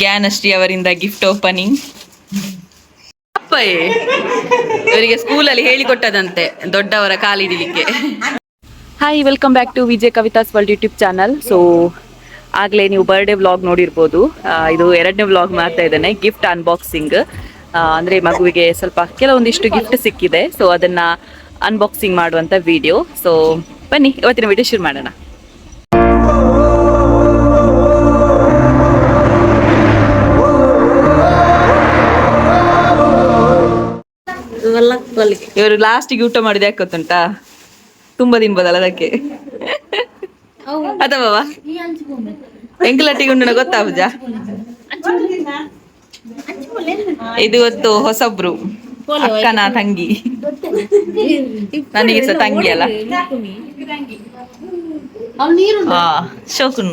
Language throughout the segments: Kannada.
ಜ್ಞಾನಶ್ರೀ ಅವರಿಂದ ಗಿಫ್ಟ್ ಓಪನಿಂಗ್ ಅಪ್ಪಯೇ ಇವರಿಗೆ ಸ್ಕೂಲಲ್ಲಿ ಹೇಳಿಕೊಟ್ಟದಂತೆ ದೊಡ್ಡವರ ಕಾಲಿಡಿಲಿಕ್ಕೆ hi welcome back to Vijay Kavitha's world YouTube channel so ಆಗಲೇ ನೀವು ಬರ್ಡೇ ವ್ಲಾಗ್ ನೋಡಿರ್ಬೋದು. ಇದು ಎರಡನೇ ವ್ಲಾಗ್ ಮಾಡ್ತಾ ಇದ್ದೇನೆ ಗಿಫ್ಟ್ ಅನ್ಬಾಕ್ಸಿಂಗ್ ಅಂದರೆ ಮಗುವಿಗೆ ಸ್ವಲ್ಪ ಕೆಲವೊಂದಿಷ್ಟು ಗಿಫ್ಟ್ ಸಿಕ್ಕಿದೆ. ಸೊ ಅದನ್ನು ಅನ್ಬಾಕ್ಸಿಂಗ್ ಮಾಡುವಂಥ ವಿಡಿಯೋ ಸೊ ಬನ್ನಿ ಇವತ್ತಿನ ವಿಡಿಯೋ ಶುರು ಮಾಡೋಣ. ಇವರು ಲಾಸ್ಟಿಗೆ ಊಟ ಮಾಡಿದ ಯಾಕೆ ಗೊತ್ತುಂಟಾ? ತುಂಬಾ ತಿನ್ಬೋದಲ್ಲ ಅದಕ್ಕೆ. ಅದವಾ ಎಂಕಲಟ್ಟಿಗೆ ಉಂಡು ಗೊತ್ತಾ ಪೂಜ? ಇದು ಗೊತ್ತು ಹೊಸಬ್ರು, ಅಕ್ಕನ ತಂಗಿ. ನನಗೆ ಸಹ ತಂಗಿ ಅಲ್ಲ. ಹಾ, ಶೋಕುನ್.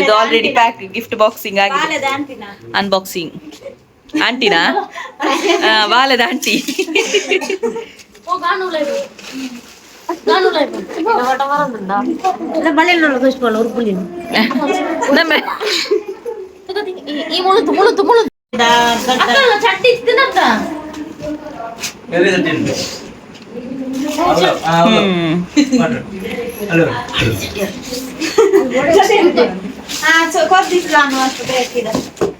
ಇದು ಆಲ್ರೆಡಿ ಪ್ಯಾಕ್ ಗಿಫ್ಟ್ ಬಾಕ್ಸಿಂಗ್ ಆಗಿದೆ. ಅನ್ಬಾಕ್ಸಿಂಗ್ ஆண்டினா? வாழது ஆண்டி. కొద్ది రాను అసలు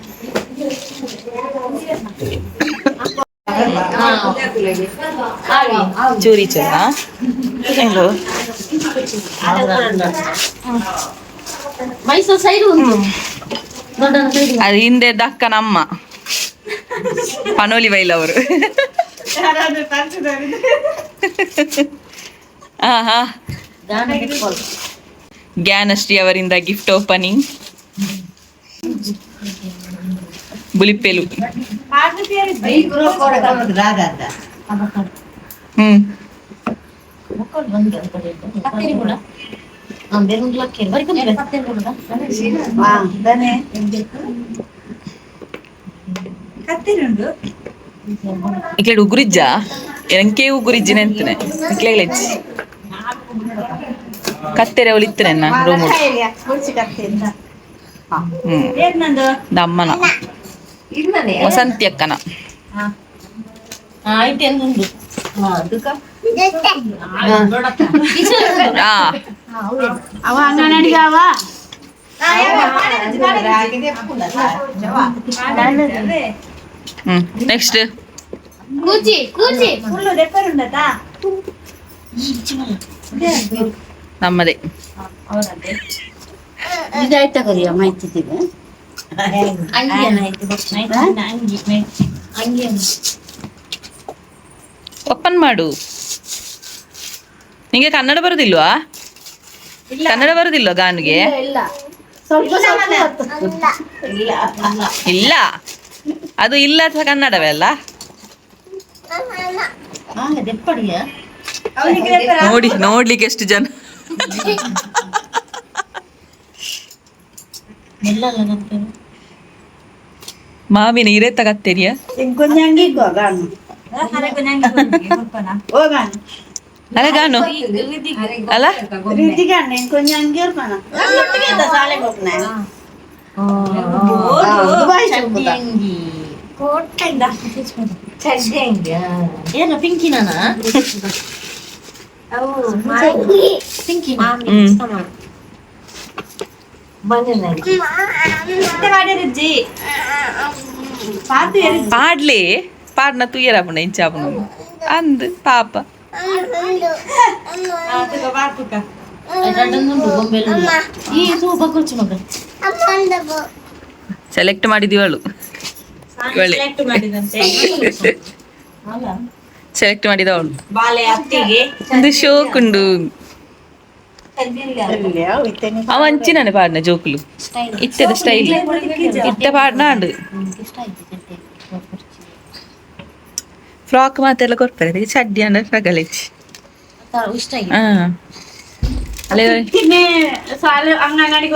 ಹಲೋ ಚೂರಿ ಚೂರ ಹೆಂಗು ಮೈಸೂರು ಸೈಡ್ ಉಂಟು ದೊಡ್ಡ ಸೈಡ್ ಅದು ಹಿಂದೆ ಅಕ್ಕನ ಅಮ್ಮ ಪನೋಲಿ ಬೈಲ್ ಅವರು ಹಾ ಹಾ ಗಾನ ಬಿಟ್ಕೊಳ್ ಜ್ಞಾನಶ್ರೀ ಅವರಿಂದ ಗಿಫ್ಟ್ ಓಪನಿಂಗ್ ಬುಲಿಪೇಲು ಬರೀ ಕತ್ತೇರಿ ಕೂಡ. ಇಕ್ಲೆಡ್ ಉಗುರಿಜ್ಜ? ಎಂಕೆ ಉಗುರಿಜ್ಜಿನ ಅಂತಾನೆ. ಇಕ್ಲೆಗ್ಲ ಇಜ್ಜಿ. ಕತ್ತೆರೆ ಅವಳಿತ್ತನೆ ನಾನು ರೂಮ್ ಹ್ಮ್. ದಮ್ಮನ ವಸಂತಿ ಅಕ್ಕನ ಆಯ್ತು ಎಂದುಂಟು ಆ ಅವ ಅಂಗನಡಿಗೆ ಅವ ಹ್ಮ್ ನೆಕ್ಸ್ಟ್ ಕೂಚಿ ಕೂಚಿ ನಮ್ಮದೇ ಇದಾಯ್ತ ಕರಿಯ ಮಾಹಿತಿಗೆ ಅಂಗಿ ಓಪನ್ ಮಾಡು. ನಿಂಗೆ ಕನ್ನಡ ಬರುದಿಲ್ವಾ? ಕನ್ನಡ ಬರುದಿಲ್ವಾ ಗಾನ್ಗೆ? ಇಲ್ಲ ಸ್ವಲ್ಪ ಸ್ವಲ್ಪ ಇಲ್ಲ. ಅದು ಇಲ್ಲ ಅಥವಾ ಕನ್ನಡವೇ ಅಲ್ಲ? ನೋಡಿ ನೋಡ್ಲಿಕ್ಕೆ ಎಷ್ಟು ಜನ. ಎಲ್ಲ ನಮ್ಗೆ ಮಾವಿನ ಹಿರೇ ತಗತ್ತೇರಿಯ ಅಲ್ಲ ಗಾನು ಅಲ್ಲ ಏನ ಪಿಂಕಿನ ಪಿಂಕಿ ಹ್ಮ್ ಪಾಡ್ಲಿ ಪಾಡ್ನ ತುಯ್ಯರಾಪುಣ ಇಂಚಾಪುಣ ಅಂದ್ ಪಾಪ ಗೊಂಬೆಲು ಈ ಸೂಪ ಕುರ್ಚಿ ಮಗ ಸೆಲೆಕ್ಟ್ ಮಾಡಿದೀವಳು ಒಳ್ಳೆ ಸೆಲೆಕ್ಟ್ ಮಾಡಿದವಳು ಬಾಲೆ ಅತ್ತಿಗೆ ಒಂದು ಶೋಕ್ ಉಂಡು ಅವ ಅಂಚಿನಾನೆ ಪಾಡ್ನ ಜೋಕುಲು ಇತ್ತದ ಸ್ಟೈಲ್ ಇತ್ತ ಪಾಡ್ನ ಆಂಡು ಫ್ರಾಕ್ ಮಾತೆಲ್ಲ ಕೊಡ್ತಾರೆ ಅದಕ್ಕೆ ಚಡ್ಡಿ ಅಂದ್ರೆ ರಗಲೆಚ್ಚಿ ಇಷ್ಟ ಹಾ ಅಲ್ಲೇ ಸಾಲ ಅಂಗನಡಿಗೆ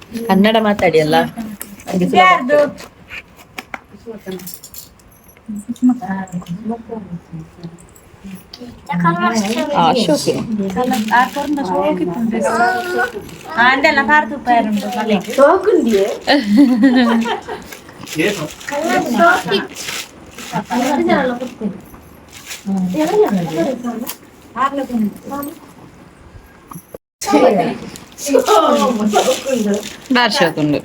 ಬೇತ ಅಂಗಿ ಅವನು ಅವು ತಿತ್ತು ಬಿಡ್ನಲ್ಲ ಮಲ್ಲೆಜ್ಜಿ ಒಂದು ಅವನಿಗೆ ಗಾನ ಚಂದ ಕಾಣುತ್ತೆ ಇಂಚೆ ತಿರ್ಗಿ ಆ ಚಂದ ಉಂಟು ಪೋಲೆ ತೋಪದಲ್ಲೇ ಪಿದೈ ಬೋಲೆ ಇರ್ ಬೋಲೆ ಅಪ್ಪಗ ದತ್ತು ಒಂದೊಂದು ಕಾಲು ಸ್ಪೇರ್ ದೆಪ್ಪುವೆ ಲಕ್ ಹಾ ದೆಪ್ಪ ದೆಪ್ಪು ದೆಪ್ಪು ದೇರ್ನ ಕನ್ನಡ ಮಾತಾಡಿ ಅಲ್ಲ ಯಾರ್ದು ಬಾರ್ಶೋಕ್ ಉಂಡು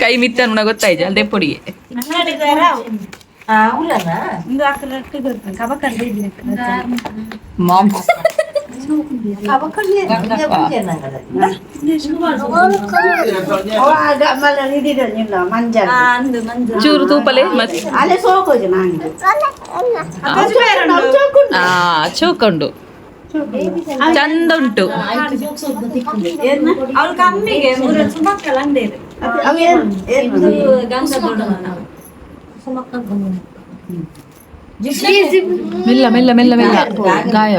ಕೈ ಮಿತ್ತ ದೆಪ್ಪೊಡಿಗೆ ಮಿತ್ತನ ಗೊತ್ತಾಯ್ತು ಅಲ್ಲಿ ದೆಪ್ಪೊಡಿಗೆ ಮಾಮ್. ಚೂರು ತೂಪಲೆ ಮತ್ತೆ ಅಲ್ಲೇ ಸೋಕೋಜು ನಾನು ಆ ಚೌಕಂಡು ಚಂದ ಉಂಟು ಅವ್ಳು ಕಮ್ಮಿಗೆ ಮೂರು ಸುಮಕ್ಕಲ್ಲ ಅಂದೇ ಮೆಲ್ಲ ಮೆಲ್ಲ ಮೆಲ್ಲ ಮೆಲ್ಲ ಗಾಯ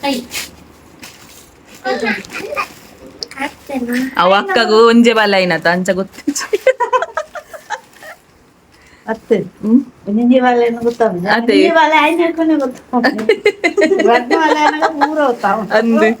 ಕೈ ಅವ ಅಕ್ಕಗೂ ಒಂಜೆ ಬಾಲ ಐನತ ಅಂಚ ಗೊತ್ತ ಹತ್ತು ಹ್ಮ್ ನಿಂಜಿ ಬಾಲೆ ಗೊತ್ತಾಗ ಅದೇ. ನಿಂಜಿ ಬಾಲೆ ಐದು ಹೇಳ್ಕೊಂಡೆ ಗೊತ್ತಾಗ ರಡ್ಡು ಬಾಲೆ ಏನಾಗ ಮೂರು ಹೋಗ್ತಾವ ಅಂದು ಲೈಟ್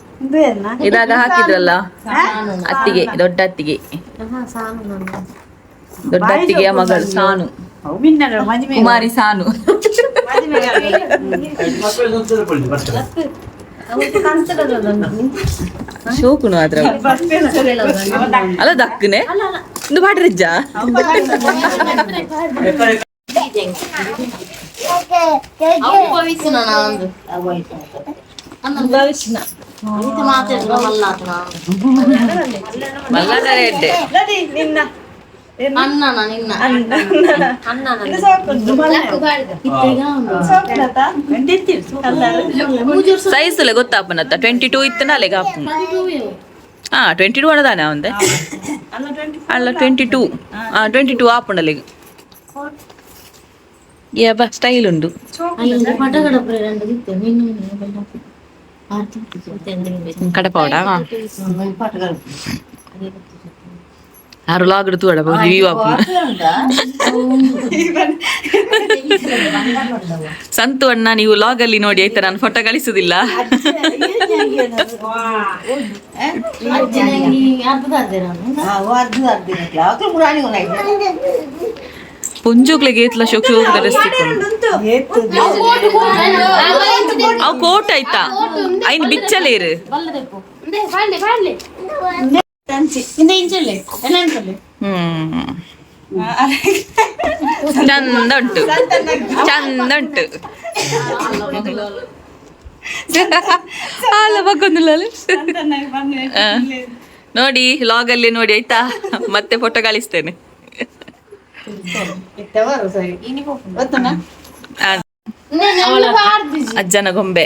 ಇದಾಗ ಹಾಕಿದ್ರಲ್ಲ? ಅತ್ತಿಗೆ ದೊಡ್ಡ ಅತ್ತಿಗೆ. ದೊಡ್ಡ ಅತ್ತಿಗೆಯ ಮಗಳು ಸಾನು. ಕುಮಾರಿ ಸಾನು. ಶೋಕುನು ಅದ್ರ ಅಲ್ಲ ದಕ್ಕನೆ? ಇದು ಬಾಡ್ರಿಜ್ಜ ಅನುಭವಿಸಿನ ನಾನೊಂದು ಅನುಭವಿಸಿನ ಇದು ಮಾತಾಡಿದ್ರೆ ಮಲ್ಲಾತ ನಾನು ಮಲ್ಲದರೆ ಎಡ್ಡೆ ನಿನ್ನ ಅಣ್ಣನ ನಿನ್ನ ಅಣ್ಣನ ಲಕ್ಕು ಬಾಡಿದ ಮೂಜೂರು ಸೈಜ್ ಗೊತ್ತಾಪನತ್ತ ಟ್ವೆಂಟಿ ಟೂ ಇತ್ತನ ಅಲ್ಲಿಗೆ ಹಾಪು ಹಾ ಟ್ವೆಂಟಿ ಟೂ ಅಣ್ಣದಾನೆ ಅವಂದೆ ಅಲ್ಲ ಟ್ವೆಂಟಿ ಟೂ ಹಾ ಟ್ವೆಂಟಿ ಟೂ ಆಪುಂಡಲ್ಲಿಗೆ ಯಬ್ಬ ಸ್ಟೈಲ್ ಉಂಡು ಅಲ್ಲಿ ಪಟಗಡಪುರ ಎರಡು ಇತ್ತು ನೀನು ಕಡಪೌಡ ಯಾರು ಲಾಗಡು ತೂಡ ವ್ಯೂ ಆಪುನ ಸಂತು ಅಣ್ಣ ನೀವು ಲಾಗ್ ಅಲ್ಲಿ ನೋಡಿ ಆಯ್ತಾ ನಾನು ಫೋಟೋ ಕಳಿಸುದಿಲ್ಲ ಪುಂಜುಗ್ಲೆಗೆ ಏತ್ಲ ಶೋಕ್ ಶೋಕ್ ಧರಿಸ್ತಿಕೊಂಡು ಅವ್ ಕೋಟ್ ಆಯ್ತಾ? ಐನ್ ಬಿಚ್ಚಲೇರು ಹ್ಮ್. ಚಂದ ಉಂಟು ಚಂದ ಉಂಟು ಅಲ್ಲ ಬಗ್ಗೊಂದಿಲ್ಲ ಆ. ನೋಡಿ ಲಾಗ್ ಅಲ್ಲಿ ನೋಡಿ ಆಯ್ತಾ? ಮತ್ತೆ ಫೋಟೋ ಕಳಿಸ್ತೇನೆ ಅಜ್ಜನ ಗೊಂಬೆ.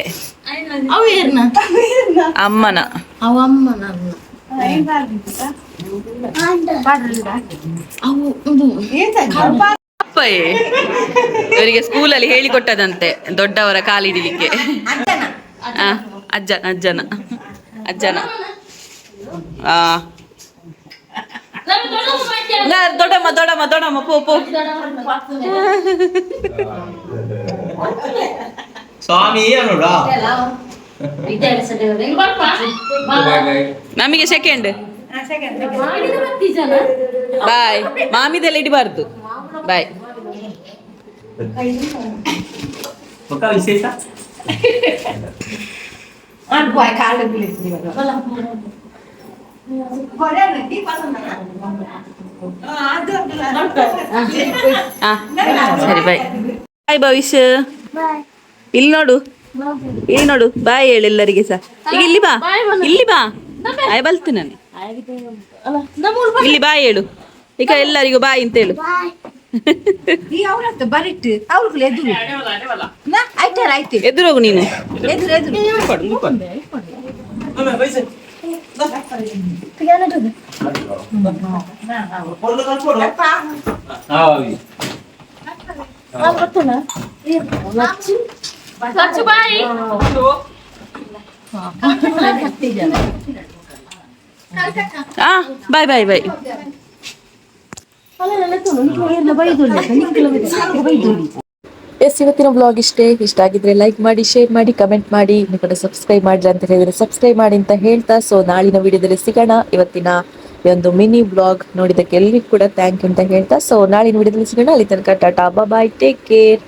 ಅಮ್ಮನ. ಇವರಿಗೆ ಸ್ಕೂಲಲ್ಲಿ ಹೇಳಿಕೊಟ್ಟದಂತೆ ದೊಡ್ಡವರ ಕಾಲಿಡಲಿಕ್ಕೆ. ಆ, ಅಜ್ಜನ ಅಜ್ಜನ. ಅಜ್ಜನ. ಆ ನಾ ದೊಡ್ಡಮ್ಮ ದೊಡ್ಡಮ್ಮ ದೊಡ್ಡಮ್ಮ ಪೋ ಪೋ ಸ್ವಾಮಿ ನೋಡ ನಮಗೆ ಸೆಕೆಂಡ್ ಬಾಯ್ ಮಾಮಿದೆಲ್ಲ ಇಡಬಾರ್ದು ಬಾಯ್ ಒಕ್ಕ ವಿಶೇಷ ಹಾ ಸರಿ ಬಾಯ್ ಬಾಯ್ ಭವಿಷ್ಯ. ಇಲ್ಲಿ ನೋಡು. ಇಲ್ಲಿ ನೋಡು. ಬಾಯ್ ಹೇಳಿ ಎಲ್ಲರಿಗೆ ಸಹ ಈಗ ಇಲ್ಲಿ ಬಾ. ಇಲ್ಲಿ ಬಾ. ಆಯ್ ಬಲ್ತು ನಾನು. ಇಲ್ಲಿ ಬಾಯ್ ಹೇಳು. ಈಗ ಎಲ್ಲರಿಗೂ ಬಾಯ್ ಅಂತ ಹೇಳು. ಎದುರು. ಬರಿಟ್ಟು ನೀನು. ಎದುರು ಎದುರು. ಹೋಗು ನೀನು ಎದುರು ಎದುರು ಆ ಬಾಯ್ ಬಾಯ್ ಬಾಯ್ Yes, ಇವತ್ತಿನ ಬ್ಲಾಗ್ ಇಷ್ಟೇ. ಇಷ್ಟ ಆಗಿದ್ರೆ ಲೈಕ್ ಮಾಡಿ ಶೇರ್ ಮಾಡಿ ಕಮೆಂಟ್ ಮಾಡಿ. ನಿಮ್ಮ ಕೂಡ ಸಬ್ಸ್ಕ್ರೈಬ್ ಅಂತ ಹೇಳಿದ್ರೆ ಸಬ್ಸ್ಕ್ರೈಬ್ ಮಾಡಿ ಅಂತ ಹೇಳ್ತಾ. ಸೊ ನಾಳಿನ ವಿಡಿಯೋದಲ್ಲಿ ಸಿಗೋಣ. ಇವತ್ತಿನ ಒಂದು ಮಿನಿ ಬ್ಲಾಗ್ ನೋಡಿದಕ್ಕೆ ಎಲ್ರಿಗೂ ಕೂಡ ಥ್ಯಾಂಕ್ ಯು ಅಂತ ಹೇಳ್ತಾ. ಸೊ ನಾಳಿನ ವಿಡಿಯೋದಲ್ಲಿ ಸಿಗೋಣ. ಅಲ್ಲಿ ತನಕ ಟಾಟಾ ಬಾಯ್ ಟೇಕ್ ಕೇರ್